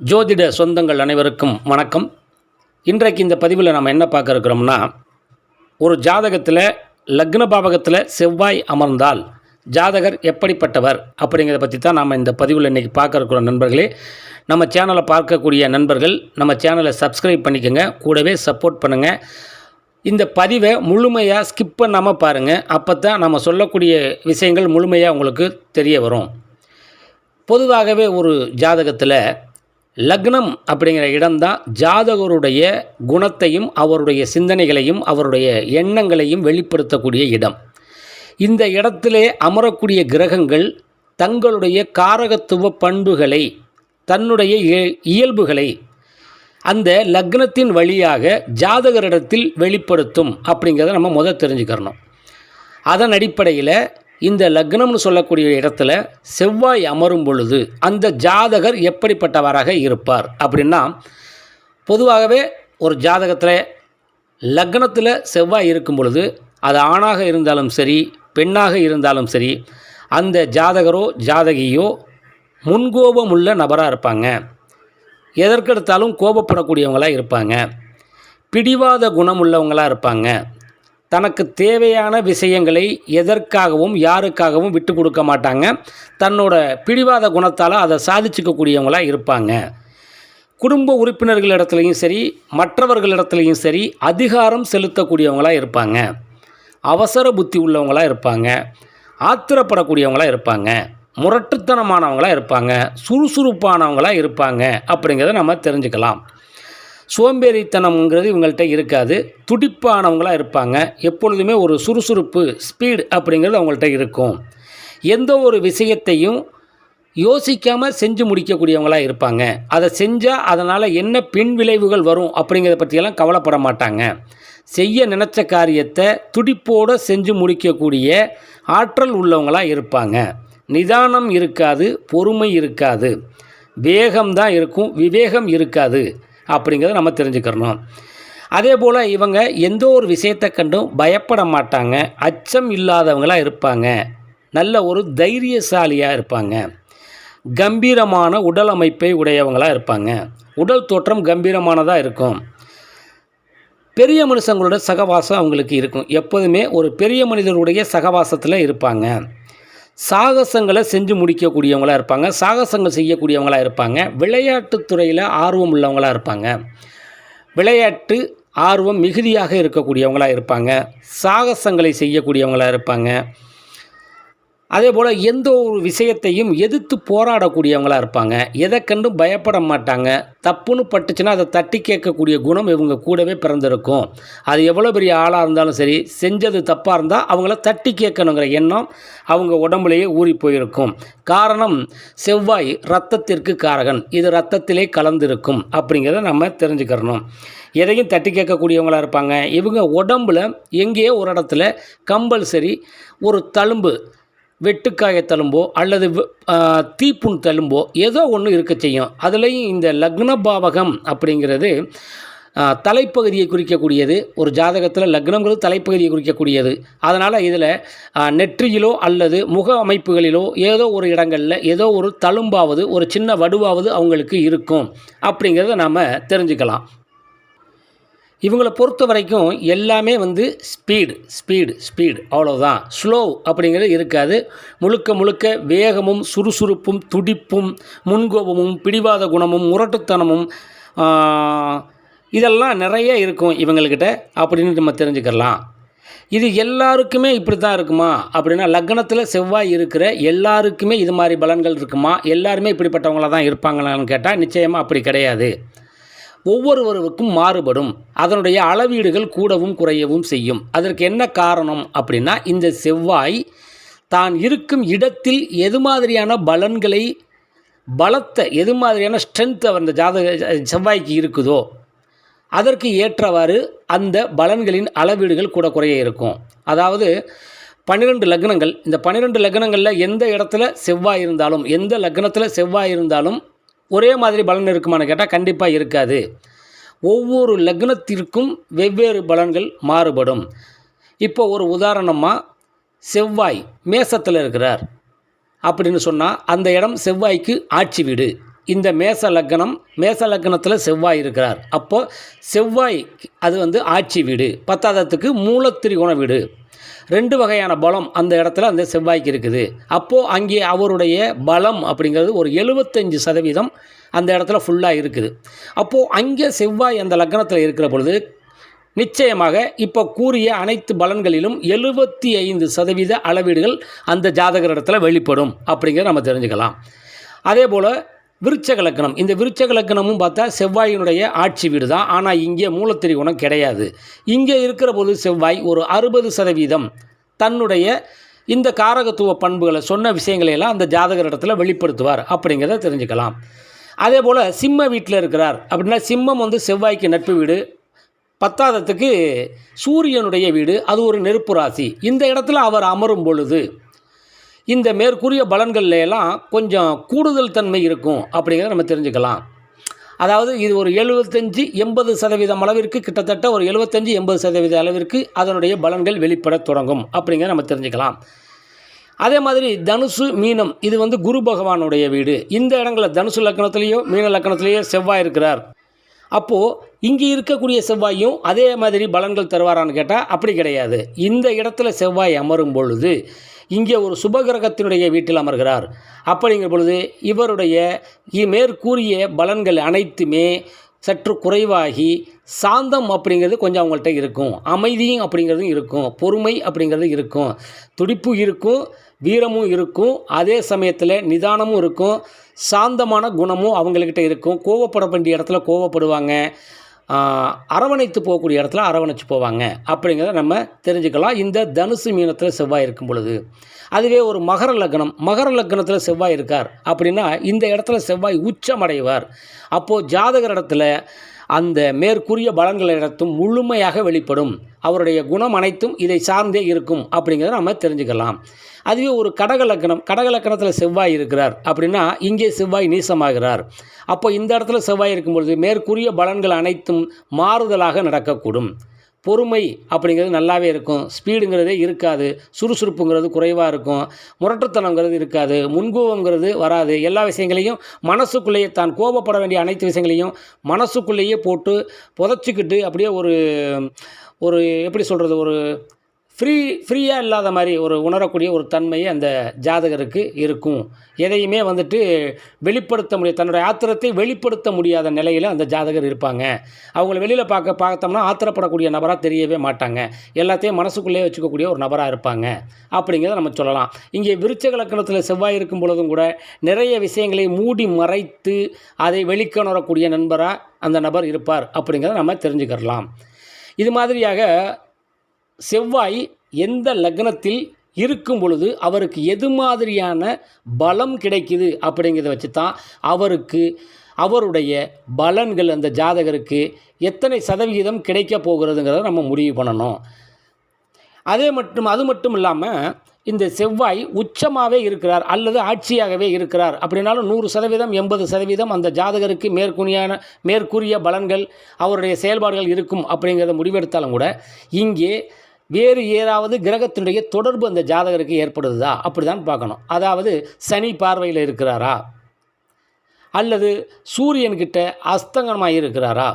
ஜோதிட சொந்தங்கள் அனைவருக்கும் வணக்கம். இன்றைக்கு இந்த பதிவில் நம்ம என்ன பார்க்க இருக்கிறோம்னா ஒரு ஜாதகத்தில் லக்ன பாவகத்தில் செவ்வாய் அமர்ந்தால் ஜாதகர் எப்படிப்பட்டவர் அப்படிங்கிறத பற்றி தான் நம்ம இந்த பதிவில் இன்றைக்கி பார்க்க இருக்கிறோம் நண்பர்களே. நம்ம சேனலை பார்க்கக்கூடிய நண்பர்கள் நம்ம சேனலை சப்ஸ்கிரைப் பண்ணிக்கோங்க. கூடவே சப்போர்ட் பண்ணுங்கள் இந்த பதிவை முழுமையாக ஸ்கிப் பண்ணாமல் பாருங்கள் அப்போ தான் நம்ம சொல்லக்கூடிய விஷயங்கள் முழுமையாக உங்களுக்கு தெரிய வரும். பொதுவாகவே ஒரு ஜாதகத்தில் லக்னம் அப்படிங்கிற இடம்தான் ஜாதகருடைய குணத்தையும் அவருடைய சிந்தனைகளையும் அவருடைய எண்ணங்களையும் வெளிப்படுத்தக்கூடிய இடம். இந்த இடத்திலே அமரக்கூடிய கிரகங்கள் தங்களுடைய காரகத்துவ பண்புகளை தன்னுடைய இயல்புகளை அந்த லக்னத்தின் வழியாக ஜாதகரிடத்தில் வெளிப்படுத்தும் அப்படிங்கிறத நம்ம முதல் தெரிஞ்சுக்கிறணும். அதன் அடிப்படையில் இந்த லக்னம்னு சொல்லக்கூடிய இடத்துல செவ்வாய் அமரும் பொழுது அந்த ஜாதகர் எப்படிப்பட்டவராக இருப்பார் அப்படின்னா பொதுவாகவே ஒரு ஜாதகத்தில் லக்னத்தில் செவ்வாய் இருக்கும் பொழுது அது ஆணாக இருந்தாலும் சரி பெண்ணாக இருந்தாலும் சரி அந்த ஜாதகரோ ஜாதகியோ முன்கோபமுள்ள நபராக இருப்பாங்க. எதற்கெடுத்தாலும் கோபப்படக்கூடியவங்களாக இருப்பாங்க. பிடிவாத குணம் உள்ளவங்களாக இருப்பாங்க. தனக்கு தேவையான விஷயங்களை எதற்காகவும் யாருக்காகவும் விட்டு கொடுக்க மாட்டாங்க. தன்னோட பிடிவாத குணத்தால் அதை சாதிச்சுக்கக்கூடியவங்களாக இருப்பாங்க. குடும்ப உறுப்பினர்களிடத்துலையும் சரி மற்றவர்களிடத்துலையும் சரி அதிகாரம் செலுத்தக்கூடியவங்களாக இருப்பாங்க. அவசர புத்தி உள்ளவங்களாக இருப்பாங்க. ஆத்திரப்படக்கூடியவங்களாக இருப்பாங்க. முரட்டுத்தனமானவங்களாக இருப்பாங்க. சுறுசுறுப்பானவங்களாக இருப்பாங்க. அப்படிங்கிறத நம்ம தெரிஞ்சுக்கலாம். சோம்பேறித்தனம்ங்கிறது இவங்கள்ட்ட இருக்காது. துடிப்பானவங்களாக இருப்பாங்க. எப்பொழுதுமே ஒரு சுறுசுறுப்பு ஸ்பீடு அப்படிங்கிறது அவங்கள்ட்ட இருக்கும். எந்த ஒரு விஷயத்தையும் யோசிக்காமல் செஞ்சு முடிக்கக்கூடியவங்களாக இருப்பாங்க. அதை செஞ்சால் அதனால் என்ன பின் விளைவுகள் வரும் அப்படிங்கிறத பற்றியெல்லாம் கவலைப்பட மாட்டாங்க. செய்ய நினச்ச காரியத்தை துடிப்போடு செஞ்சு முடிக்கக்கூடிய ஆற்றல் உள்ளவங்களாக இருப்பாங்க. நிதானம் இருக்காது பொறுமை இருக்காது. வேகம் தான் இருக்கும் விவேகம் இருக்காது. அப்படிங்கிறத நம்ம தெரிஞ்சுக்கிறணும். அதே போல் இவங்க எந்த ஒரு விஷயத்தை கண்டும் பயப்பட மாட்டாங்க. அச்சம் இல்லாதவங்களாக இருப்பாங்க. நல்ல ஒரு தைரியசாலியாக இருப்பாங்க. கம்பீரமான உடல் அமைப்பை உடையவங்களாக இருப்பாங்க. உடல் தோற்றம் கம்பீரமானதாக இருக்கும். பெரிய மனுஷங்களோட சகவாசம் அவங்களுக்கு இருக்கும். எப்போதுமே ஒரு பெரிய மனிதருடைய சகவாசத்தில் இருப்பாங்க. சாகசங்களை செஞ்சு முடிக்கக்கூடியவங்களாக இருப்பாங்க. சாகசங்கள் செய்யக்கூடியவங்களாக இருப்பாங்க. விளையாட்டுத்துறையில் ஆர்வம் உள்ளவங்களாக இருப்பாங்க. விளையாட்டு ஆர்வம் மிகுதியாக இருக்கக்கூடியவங்களாக இருப்பாங்க. சாகசங்களை செய்யக்கூடியவங்களாக இருப்பாங்க. அதே போல் எந்த ஒரு விஷயத்தையும் எதிர்த்து போராடக்கூடியவங்களாக இருப்பாங்க. எதை கண்டும் பயப்பட மாட்டாங்க. தப்புன்னு பட்டுச்சுன்னா அதை தட்டி கேட்கக்கூடிய குணம் இவங்க கூடவே பிறந்திருக்கும். அது எவ்வளோ பெரிய ஆளாக இருந்தாலும் சரி செஞ்சது தப்பாக இருந்தால் அவங்கள தட்டி கேட்கணுங்கிற எண்ணம் அவங்க உடம்புலேயே ஊறி போயிருக்கும். காரணம் செவ்வாய் ரத்தத்திற்கு காரகன். இது ரத்தத்திலே கலந்திருக்கும் அப்படிங்கிறத நம்ம தெரிஞ்சுக்கிறணும். எதையும் தட்டி கேட்கக்கூடியவங்களாக இருப்பாங்க. இவங்க உடம்புல எங்கேயோ ஒரு இடத்துல கம்பல்சரி ஒரு தழும்பு வெட்டுக்காய தழும்போ அல்லது தீப்புண் தழும்போ ஏதோ ஒன்று இருக்க செய்யும். அதுலேயும் இந்த லக்ன பாவகம் அப்படிங்கிறது தலைப்பகுதியை குறிக்கக்கூடியது. ஒரு ஜாதகத்தில் லக்னங்கிறது தலைப்பகுதியை குறிக்கக்கூடியது. அதனால் இதில் நெற்றியிலோ அல்லது முக அமைப்புகளிலோ ஏதோ ஒரு இடங்களில் ஏதோ ஒரு தழும்பாவது ஒரு சின்ன வடுவாவது அவங்களுக்கு இருக்கும். அப்படிங்கிறத நாம் தெரிஞ்சுக்கலாம். இவங்களை பொறுத்த வரைக்கும் எல்லாமே வந்து ஸ்பீடு ஸ்பீடு ஸ்பீடு அவ்வளோதான் ஸ்லோ அப்படிங்கிறது இருக்காது. முழுக்க முழுக்க வேகமும் சுறுசுறுப்பும் துடிப்பும் முன்கோபமும் பிடிவாத குணமும் முரட்டுத்தனமும் இதெல்லாம் நிறைய இருக்கும் இவங்கக்கிட்ட அப்படின்னு நம்ம தெரிஞ்சுக்கலாம் இது எல்லாருக்குமே இப்படி தான் இருக்குமா? அப்படின்னா லக்னத்தில் செவ்வாய் இருக்கிற எல்லாருக்குமே இது மாதிரி பலன்கள் இருக்குமா? எல்லாருமே இப்படிப்பட்டவங்களாக தான் இருப்பாங்களான்னு கேட்டால் நிச்சயமாக அப்படி கிடையாது. ஒவ்வொருவருக்கும் மாறுபடும். அதனுடைய அளவீடுகள் கூடவும் குறையவும் செய்யும். அதற்கு என்ன காரணம் அப்படின்னா இந்த செவ்வாய் தான் இருக்கும் இடத்தில் எது மாதிரியான பலன்களை பலத்தை எது மாதிரியான ஸ்ட்ரென்த் அந்த ஜாதக செவ்வாய்க்கு இருக்குதோ அதற்கு ஏற்றவாறு அந்த பலன்களின் அளவீடுகள் கூட குறைய இருக்கும். அதாவது பன்னிரெண்டு லக்னங்கள் இந்த பன்னிரெண்டு லக்னங்களில் எந்த இடத்துல செவ்வாய் இருந்தாலும் எந்த லக்னத்தில் செவ்வாய் இருந்தாலும் ஒரே மாதிரி பலன் இருக்குமான்னு கேட்டால் கண்டிப்பாக இருக்காது. ஒவ்வொரு லக்னத்திற்கும் வெவ்வேறு பலன்கள் மாறுபடும். இப்போ ஒரு உதாரணமாக செவ்வாய் மேசத்தில் இருக்கிறார் அப்படின்னு சொன்னால் அந்த இடம் செவ்வாய்க்கு ஆட்சி வீடு. இந்த மேச லக்னம் மேச லக்னத்தில் செவ்வாய் இருக்கிறார். அப்போது செவ்வாய் அது வந்து ஆட்சி வீடு. பத்தாதத்துக்கு மூலத்திரிகோண வீடு. ரெண்டு வகையான பலம் அந்த இடத்துல அந்த செவ்வாய்க்கு இருக்குது. அப்போது அங்கே அவருடைய பலம் அப்படிங்கிறது ஒரு எழுபத்தஞ்சு சதவீதம் அந்த இடத்துல ஃபுல்லாக இருக்குது. அப்போது அங்கே செவ்வாய் அந்த லக்னத்தில் இருக்கிற பொழுது நிச்சயமாக இப்போ கூறிய அனைத்து பலன்களிலும் எழுபத்தி ஐந்து சதவீத அளவீடுகள் அந்த ஜாதகர் இடத்துல வெளிப்படும் அப்படிங்கிறத நம்ம தெரிஞ்சுக்கலாம். அதே போல் விருச்சக லக்கணம் இந்த விருச்சக லக்கணமும் பார்த்தா செவ்வாயினுடைய ஆட்சி வீடு தான் ஆனால் இங்கே மூலத்திரிகோணம் கிடையாது. இங்கே இருக்கிற போது செவ்வாய் ஒரு அறுபது சதவீதம் தன்னுடைய இந்த காரகத்துவ பண்புகளை சொன்ன விஷயங்களை எல்லாம் அந்த ஜாதகர் இடத்துல வெளிப்படுத்துவார் அப்படிங்கிறத தெரிஞ்சுக்கலாம். அதே போல் சிம்ம வீட்டில் இருக்கிறார் அப்படின்னா சிம்மம் வந்து செவ்வாய்க்கு நட்பு வீடு பத்தாதத்துக்கு சூரியனுடைய வீடு அது ஒரு நெருப்பு ராசி. இந்த இடத்துல அவர் அமரும் பொழுது இந்த மேற்கூறிய பலன்கள்ல எல்லாம் கொஞ்சம் கூடுதல் தன்மை இருக்கும் அப்படிங்கிறத நம்ம தெரிஞ்சுக்கலாம். அதாவது இது ஒரு எழுபத்தஞ்சி எண்பது சதவீதம் அளவிற்கு கிட்டத்தட்ட ஒரு எழுபத்தஞ்சி எண்பது சதவீத அளவிற்கு அதனுடைய பலன்கள் வெளிப்படத் தொடங்கும் அப்படிங்கிறத நம்ம தெரிஞ்சுக்கலாம். அதே மாதிரி தனுசு மீனம் இது வந்து குரு பகவானுடைய வீடு. இந்த இடங்களில் தனுசு லக்கணத்திலேயோ மீன லக்கணத்திலேயோ செவ்வாய் இருக்கிறார். அப்போது இங்கே இருக்கக்கூடிய செவ்வாயும் அதே மாதிரி பலன்கள் தருவாரான்னு கேட்டால் அப்படி கிடையாது. இந்த இடத்துல செவ்வாய் அமரும் பொழுது இங்கே ஒரு சுபகிரகத்தினுடைய வீட்டில் அமர்கிறார். அப்படிங்கிற பொழுது இவருடைய இ- மேற்கூறிய பலன்கள் அனைத்துமே சற்று குறைவாகி சாந்தம் அப்படிங்கிறது கொஞ்சம் அவங்கள்ட்ட இருக்கும். அமைதியும் அப்படிங்கிறதும் இருக்கும். பொறுமை அப்படிங்கிறது இருக்கும். துடிப்பு இருக்கும். வீரமும் இருக்கும். அதே சமயத்தில் நிதானமும் இருக்கும். சாந்தமான குணமும் அவங்கக்கிட்ட இருக்கும். கோவப்பட வேண்டிய இடத்துல கோவப்படுவாங்க. அரவணைத்து போகக்கூடிய இடத்துல அரவணைச்சு போவாங்க. அப்படிங்கிறத நம்ம தெரிஞ்சுக்கலாம். இந்த தனுசு மீனத்தில் செவ்வாய் இருக்கும் பொழுது. அதுவே ஒரு மகர லக்னம். மகர லக்னத்தில் செவ்வாய் இருக்கார் அப்படின்னா இந்த இடத்துல செவ்வாய் உச்சமடைவார். அப்போது ஜாதகர் இடத்துல அந்த மேற்கூறிய பலன்களிடத்தும் முழுமையாக வெளிப்படும். அவருடைய குணம் அனைத்தும் இதை சார்ந்தே இருக்கும் அப்படிங்கிறத நம்ம தெரிஞ்சுக்கலாம். அதுவே ஒரு கடக லக்கணம். கடக லக்கணத்தில் செவ்வாய் இருக்கிறார் அப்படின்னா இங்கே செவ்வாய் நீசமாகிறார். அப்போ இந்த இடத்துல செவ்வாய் இருக்கும் பொழுது மேற்கூறிய பலன்கள் அனைத்தும் மாறுதலாக நடக்கக்கூடும். பொறுமை அப்படிங்கிறது நல்லாவே இருக்கும். ஸ்பீடுங்கிறதே இருக்காது. சுறுசுறுப்புங்கிறது குறைவாக இருக்கும். முரட்டுத்தனங்கிறது இருக்காது. முன்கோபங்கிறது வராது. எல்லா விஷயங்களையும் மனசுக்குள்ளேயே தான் கோபப்பட வேண்டிய அனைத்து விஷயங்களையும் மனசுக்குள்ளேயே போட்டு புதைச்சிக்கிட்டு அப்படியே ஒரு ஒரு எப்படி சொல்கிறது ஒரு ஃப்ரீ ஃப்ரீயாக இல்லாத மாதிரி ஒரு உணரக்கூடிய ஒரு தன்மை அந்த ஜாதகருக்கு இருக்கும். எதையுமே வந்துட்டு வெளிப்படுத்த முடியாது தன்னுடைய ஆத்திரத்தை வெளிப்படுத்த முடியாத நிலையில் அந்த ஜாதகர் இருப்பாங்க. அவங்கள வெளியில் பார்க்க பார்த்தோம்னா ஆத்திரப்படக்கூடிய நபராக தெரியவே மாட்டாங்க. எல்லாத்தையும் மனசுக்குள்ளேயே வச்சுக்கக்கூடிய ஒரு நபராக இருப்பாங்க. அப்படிங்கிறத நம்ம சொல்லலாம். இங்கே விருச்சக லக்கணத்தில் செவ்வாய் இருக்கும் பொழுதும் கூட நிறைய விஷயங்களை மூடி மறைத்து அதை வெளிக்கணரக்கூடிய நண்பராக அந்த நபர் இருப்பார் அப்படிங்கிறத நம்ம தெரிஞ்சுக்கிறலாம் இது மாதிரியாக செவ்வாய் எந்த லக்னத்தில் இருக்கும் பொழுது அவருக்கு எது மாதிரியான பலம் கிடைக்குது அப்படிங்கிறத வச்சு தான் அவருக்கு அவருடைய பலன்கள் அந்த ஜாதகருக்கு எத்தனை சதவிகிதம் கிடைக்க போகிறதுங்கிறத நம்ம முடிவு பண்ணணும். அதே மட்டும் அது மட்டும் இல்லாமல் இந்த செவ்வாய் உச்சமாகவே இருக்கிறார் அல்லது ஆட்சியாகவே இருக்கிறார் அப்படின்னாலும் நூறு சதவீதம் எண்பது சதவீதம் அந்த ஜாதகருக்கு மேற்குனியான மேற்கூறிய பலன்கள் அவருடைய செயல்பாடுகள் இருக்கும் அப்படிங்கிறத முடிவெடுத்தாலும் கூட இங்கே வேறு ஏதாவது கிரகத்தினுடைய தொடர்பு அந்த ஜாதகருக்கு ஏற்படுதா அப்படி தான் பார்க்கணும். அதாவது சனி பார்வையில் இருக்கிறாரா? அல்லது சூரியன்கிட்ட அஸ்தங்கனமாக இருக்கிறாரா?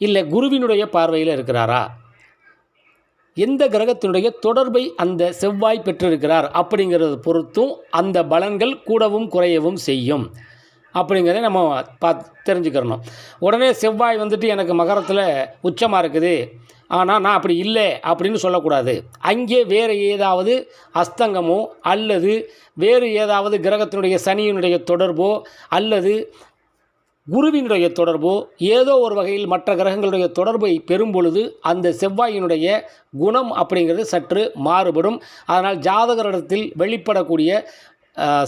இல்லை குருவினுடைய பார்வையில் இருக்கிறாரா? எந்த கிரகத்தினுடைய தொடர்பை அந்த செவ்வாய் பெற்றிருக்கிறார் அப்படிங்கிறத பொறுத்தும் அந்த பலன்கள் கூடவும் குறையவும் செய்யும். அப்படிங்கிறத நம்ம பா தெரிஞ்சுக்கிறணும். உடனே செவ்வாய் வந்துட்டு எனக்கு மகரத்தில் உச்சமாக இருக்குது. ஆனால் நான் அப்படி இல்லை அப்படின்னு சொல்லக்கூடாது. அங்கே வேறு ஏதாவது அஸ்தங்கமோ அல்லது வேறு ஏதாவது கிரகத்தினுடைய சனியினுடைய தொடர்போ அல்லது குருவினுடைய தொடர்போ ஏதோ ஒரு வகையில் மற்ற கிரகங்களுடைய தொடர்பை பெறும் பொழுது அந்த செவ்வாயினுடைய குணம் அப்படிங்கிறது சற்று மாறுபடும். அதனால் ஜாதகரிடத்தில் வெளிப்படக்கூடிய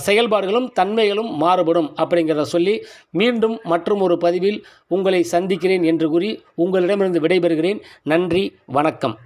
செயல்பாடுகளும் தன்மைகளும் மாறுபடும் அப்படிங்கிறத சொல்லி மீண்டும் மற்றும் ஒரு பதிவில் உங்களை சந்திக்கிறேன் என்று கூறி உங்களிடமிருந்து விடைபெறுகிறேன். நன்றி வணக்கம்.